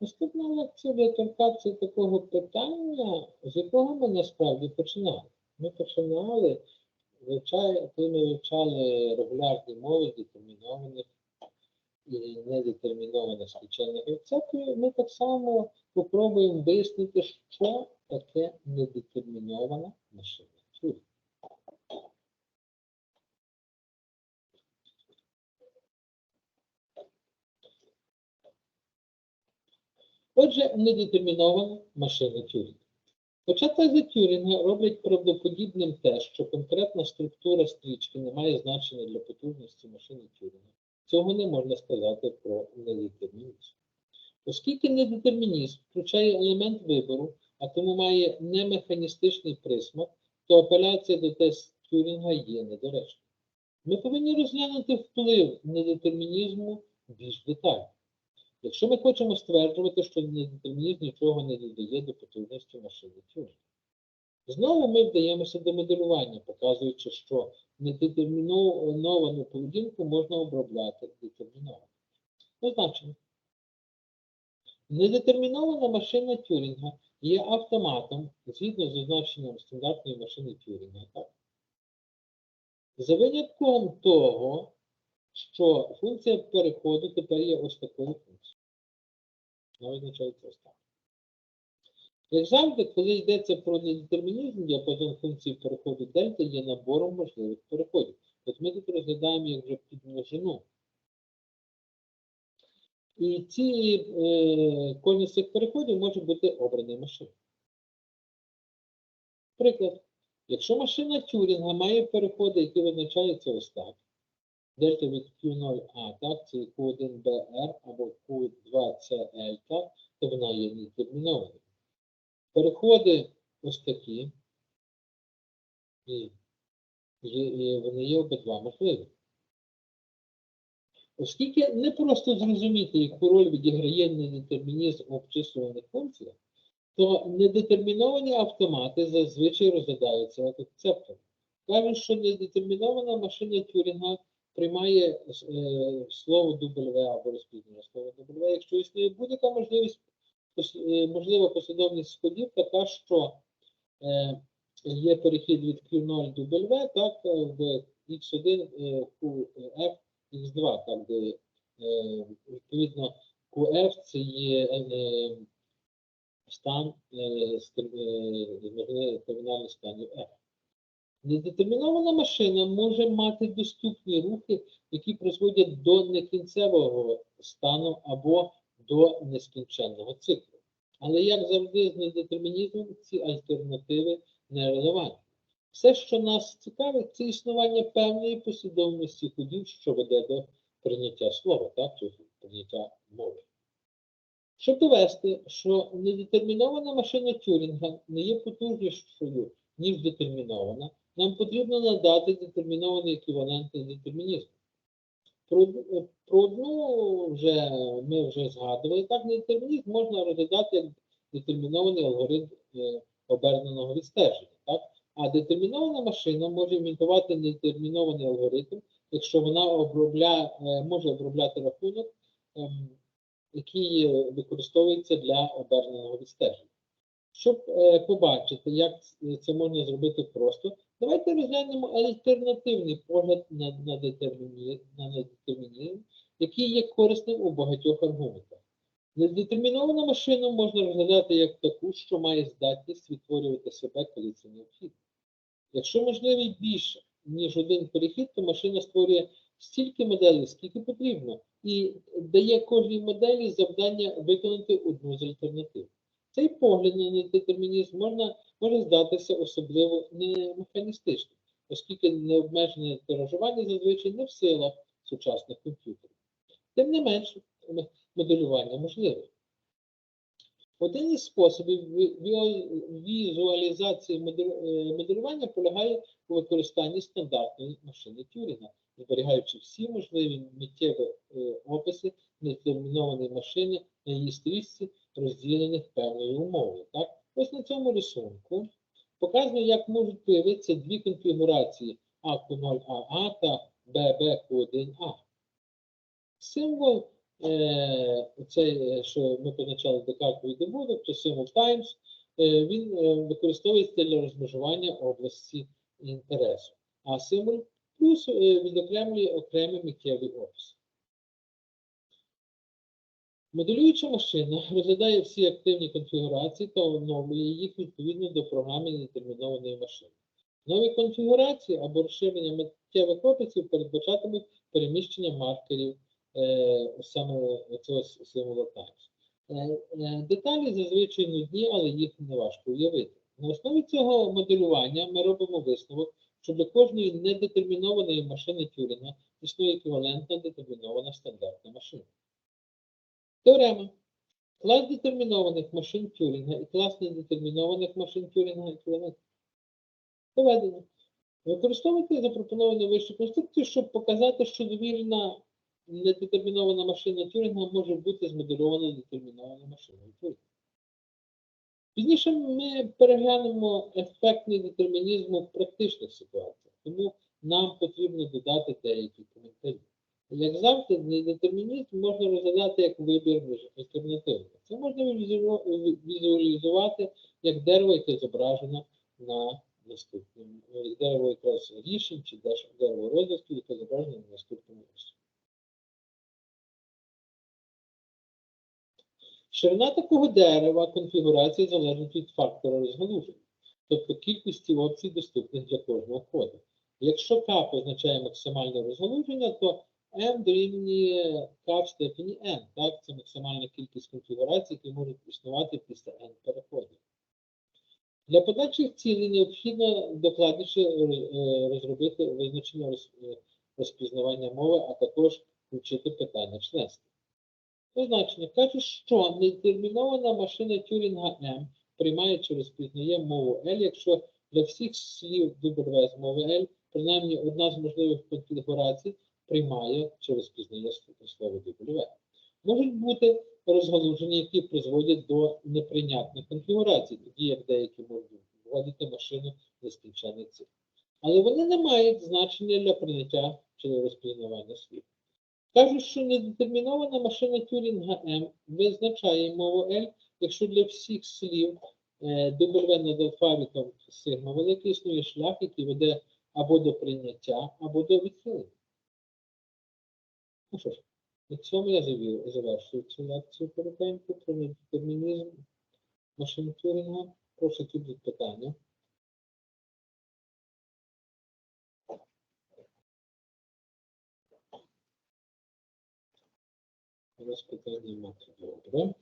Наступна лекція буде торкатися такого питання, з якого ми насправді починали. Ми починали, коли ми вивчали регулярні мови детермінованих і недетермінованих спеціальних рецептів, ми так само попробуємо вияснити, що таке недетермінована машина. Отже, недетермінована машина Тюрінга. Хоча тези Тюрінга роблять правдоподібним те, що конкретна структура стрічки не має значення для потужності машини Тюрінга, цього не можна сказати про недетермінізм. Оскільки недетермінізм включає елемент вибору, а тому має немеханістичний присмак, то апеляція до тест Тюрінга є недоречною. Ми повинні розглянути вплив недетермінізму більш детально. Якщо ми хочемо стверджувати, що недетермінізм нічого не додає до потужності машини Тюрінга. Знову ми вдаємося до моделювання, показуючи, що недетерміновану поведінку можна обробляти детерміновано. Позначимо. Недетермінована машина Тюрінга є автоматом згідно з означенням стандартної машини Тюрінга. Так? За винятком того, що функція переходу тепер є ось такою функцією. Вона визначається ось. Як завжди, коли йдеться про недетермінізм, діапазон функції переходу дельта є набором можливих переходів. От ми тут розглядаємо як вже підмножину. І ці, е, кожен з цих переходів може бути обраний машиною. Приклад. Якщо машина Тюрінга має переходи, які визначаються ось так, дельта від Q0A, так, це Q1BR або Q2CL, так, то вона є недетермінованою. Переходи ось такі, і, вони є обидва можливі. Оскільки не просто зрозуміти, яку роль відіграє недетермінізм в обчислюваних функціях, то недетерміновані автомати зазвичай розглядаються як акцептори. Кажуть, що недетермінована машина Тюрінга приймає е, слово W або розпізнання слова W, якщо існує будь-яка можливість, пос- е, можлива послідовність сходів, така, що е, є перехід від Q0 до W, так, е, в X1 е, QF X2, так, де е, відповідно QF це є е, е, стан е, з тер- е, з можливим термінальним F. Недетермінована машина може мати доступні рухи, які призводять до некінцевого стану або до нескінченного циклу. Але як завжди з недетермінізмом, ці альтернативи нерелевантні. Все, що нас цікавить, це існування певної послідовності ходів, що веде до прийняття слова, так, чи прийняття мови. Щоб довести, що недетермінована машина Тюрінга не є потужнішою, ніж детермінована, нам потрібно надати детермінований еквівалент недетермінізму. Про, про одну вже ми вже згадували, так недетермінізм можна розглядати як детермінований алгоритм е, оберненого відстеження. Так? А детермінована машина може імітувати недетермінований алгоритм, якщо вона обробляє, е, може обробляти рахунок, ем, який використовується для оберненого відстеження. Щоб е, побачити, як це можна зробити просто, давайте розглянемо альтернативний погляд на, на, детерміні, на недетермінізм, який є корисним у багатьох аргументах. Недетерміновану машину можна розглядати як таку, що має здатність відтворювати себе, коли це необхідно. Якщо можливий більше, ніж один перехід, то машина створює стільки моделей, скільки потрібно, і дає кожній моделі завдання виконати одну з альтернатив. Цей погляд на недетермінізм можна, може здатися особливо не механістичним, оскільки необмежене тиражування зазвичай не в силах сучасних комп'ютерів. Тим не менш, моделювання можливе. Один із способів візуалізації е, моделювання полягає у використанні стандартної машини Тюрінга, зберігаючи всі можливі миттєві е, описи нетермінованої машини на її стрічці, розділених певною умовою. Так? Ось на цьому рисунку показано, як можуть появитися дві конфігурації АQ0AA та BBQ1A. Символ е, цей, що ми позначали декарковий добуток, то символ times, е, він е, використовується для розмежування області інтересу. А символ плюс відокремлює окремий миттєвий опис. Моделююча машина розглядає всі активні конфігурації та оновлює їх відповідно до програми нетермінованої машини. Нові конфігурації або розширення миттєвих описів передбачатимуть переміщення маркерів е, саме цього символу times. Е, е, Деталі зазвичай нудні, але їх не важко уявити. На основі цього моделювання ми робимо висновок, що для кожної недетермінованої машини Тюрінга існує еквівалентна детермінована стандартна машина. Теорема. Клас детермінованих машин Тюрінга і клас недетермінованих машин Тюрінга еквівалентні. Доведено. Використовуйте запропоновану вищу конструкцію, щоб показати, що довільна недетермінована машина Тюрінга може бути змоделювана детермінованою машиною Тюрінга. Пізніше ми переглянемо ефектний детермінізм в практичних ситуаціях, тому нам потрібно додати деякі коментарі. Як завжди, недетермінізм можна розглядати як вибір між альтернативами. Це можна візуалізувати як дерево, яке зображено на наступному дерево якраз рішень чи дерево розвитку, яке зображено на наступному рисунку. Ширина такого дерева конфігурації залежить від фактора розгалуження, тобто кількості опцій доступних для кожного входу. Якщо К позначає максимальне розгалуження, то M дорівнює К в степені N. Так? Це максимальна кількість конфігурацій, які можуть існувати після N переходів. Для подальших цілей необхідно докладніше е, розробити визначення е, розпізнавання мови, а також включити питання членства. Позначення каже, що нетермінована машина Тюрінга М приймає чи розпізнає мову L, якщо для всіх слів W з мови L принаймні одна з можливих конфігурацій приймає розпізнає сл- слово W. Можуть бути розгалуження, які призводять до неприйнятних конфігурацій, тоді як деякі можуть вводити машину нескінченний цикл. Але вони не мають значення для прийняття чи розпізнавання слів. Кажуть, що недетермінована машина Тюрінга М визначає мову L, якщо для всіх слів е, W над алфавітом сигма великий існує шлях, який веде або до прийняття, або до відхилення. Ну що ж, на цьому я завершую цю лекцію коротеньку про недетермінізм машин Тюрінга. Прошу тут питання. У нас питань немає. Добре.